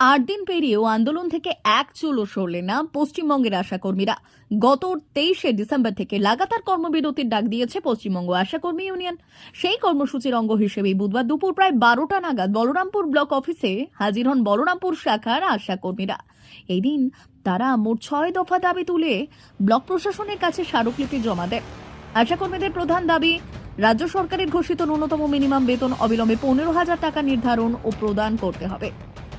আট দিন পেরিয়েও আন্দোলন থেকে এক চুলও সরলেন না পশ্চিমবঙ্গের আশাকর্মীরা। গত তেইশে ডিসেম্বর থেকে লাগাতার কর্মবিরতির ডাক দিয়েছে পশ্চিমবঙ্গ আশাকর্মী ইউনিয়ন। সেই কর্মসূচির অঙ্গ হিসেবে বুধবার দুপুর প্রায় বারোটা নাগাদ বলরামপুর ব্লক অফিসে হাজির হন বলরামপুর শাখার আশাকর্মীরা। এই দিন তারা মোট ছয় দফা দাবি তুলে ব্লক প্রশাসনের কাছে স্মারকলিপি জমা দেয় আশাকর্মীদের প্রধান দাবি, রাজ্য সরকারের ঘোষিত ন্যূনতম মিনিমাম বেতন অবিলম্বে পনেরো হাজার টাকা নির্ধারণ ও প্রদান করতে হবে।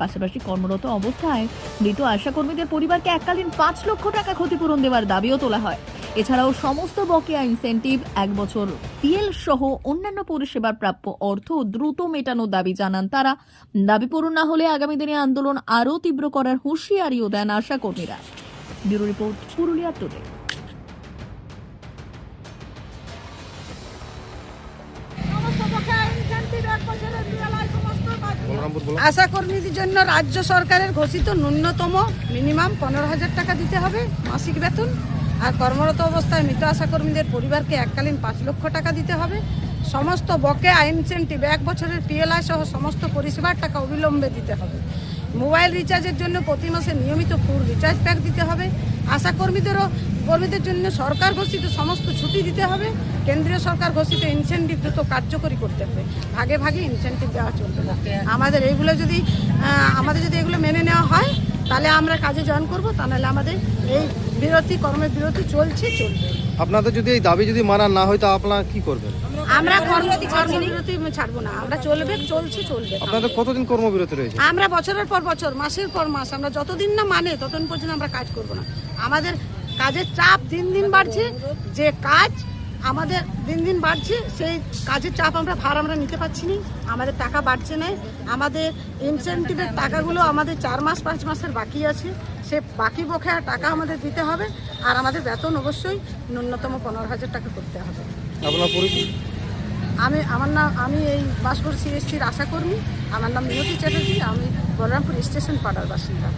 পাশাপাশি কর্মরত অবস্থায় মৃত আশাকর্মীদের পরিবারকে এককালীন পাঁচ লক্ষ টাকা ক্ষতিপূরণ দেওয়ার দাবিও তোলা হয়। এছাড়াও সমস্ত বকেয়া ইনসেন্টিভ, এক বছর পিএল সহ অন্যান্য পরিষেবার প্রাপ্য অর্থ দ্রুত মেটানোর দাবি জানান তারা। দাবি পূরণ না হলে আগামী দিনে আন্দোলন আরও তীব্র করার হুঁশিয়ারিও দেন আশাকর্মীরা ব্যুরো রিপোর্ট পুরুলিয়া টুডে। আশা কর্মীদের জন্য রাজ্য সরকারের ঘোষিত ন্যূনতম মিনিমাম পনেরো হাজার টাকা দিতে হবে মাসিক বেতন। আর কর্মরত অবস্থায় মৃত আশা কর্মীদের পরিবারকে এককালীন পাঁচ লক্ষ টাকা দিতে হবে। সমস্ত বকেয়া ইনসেন্টিভ, এক বছরের পিএলআই সহ সমস্ত পরিষেবার টাকা অবিলম্বে দিতে হবে। মোবাইল রিচার্জের জন্য প্রতি মাসে নিয়মিত ফুল রিচার্জ প্যাক দিতে হবে। আশা কর্মীদেরও কর্মীদের জন্য সরকার ঘোষিত সমস্ত ছুটি দিতে হবে। কেন্দ্রীয় সরকার ঘোষিত ইনসেন্টিভ দ্রুত কার্যকরী করতে হবে। ভাগে ভাগে ইনসেন্টিভ দেওয়া চলবে না। আমাদের এইগুলো যদি আমাদের যদি এগুলো মেনে নেওয়া হয় তাহলে আমরা কাজে জয়েন করব তা নাহলে আমাদের এই বিরতি কর্মবিরতি চলছে চলবে। আপনাদের যদি এই দাবি যদি মানা না হয় তা আপনারা কি করবেন? আমরা কর্ম কর্মবিরতি ছাড়বো না। আমরা চলবে চলছে চলবে। আপনাদের কতদিন কর্মবিরতি রয়েছে? আমরা বছরের পর বছর মাসের পর মাস আমরা যতদিন না মানে ততদিন পর্যন্ত আমরা কাজ করব না। আমাদের কাজের চাপ দিন দিন বাড়ছে। যে কাজ আমাদের দিন দিন বাড়ছে সেই কাজের চাপ আমরা ভার আমরা নিতে পারছি না। আমাদের টাকা বাড়ছে না আমাদের ইনসেন্টিভের টাকাগুলো আমাদের চার মাস পাঁচ মাসের বাকি আছে। সে বাকি বকেয়া টাকা আমাদের দিতে হবে। আর আমাদের বেতন অবশ্যই ন্যূনতম পনেরো হাজার টাকা করতে হবে। আপনার আমি আমার নাম আমি এই বাসকর সিএসসির আশাকর্মী। আমার নাম মিনতি চ্যাটার্জি। আমি বলরামপুর স্টেশন পাড়ার বাসিন্দা।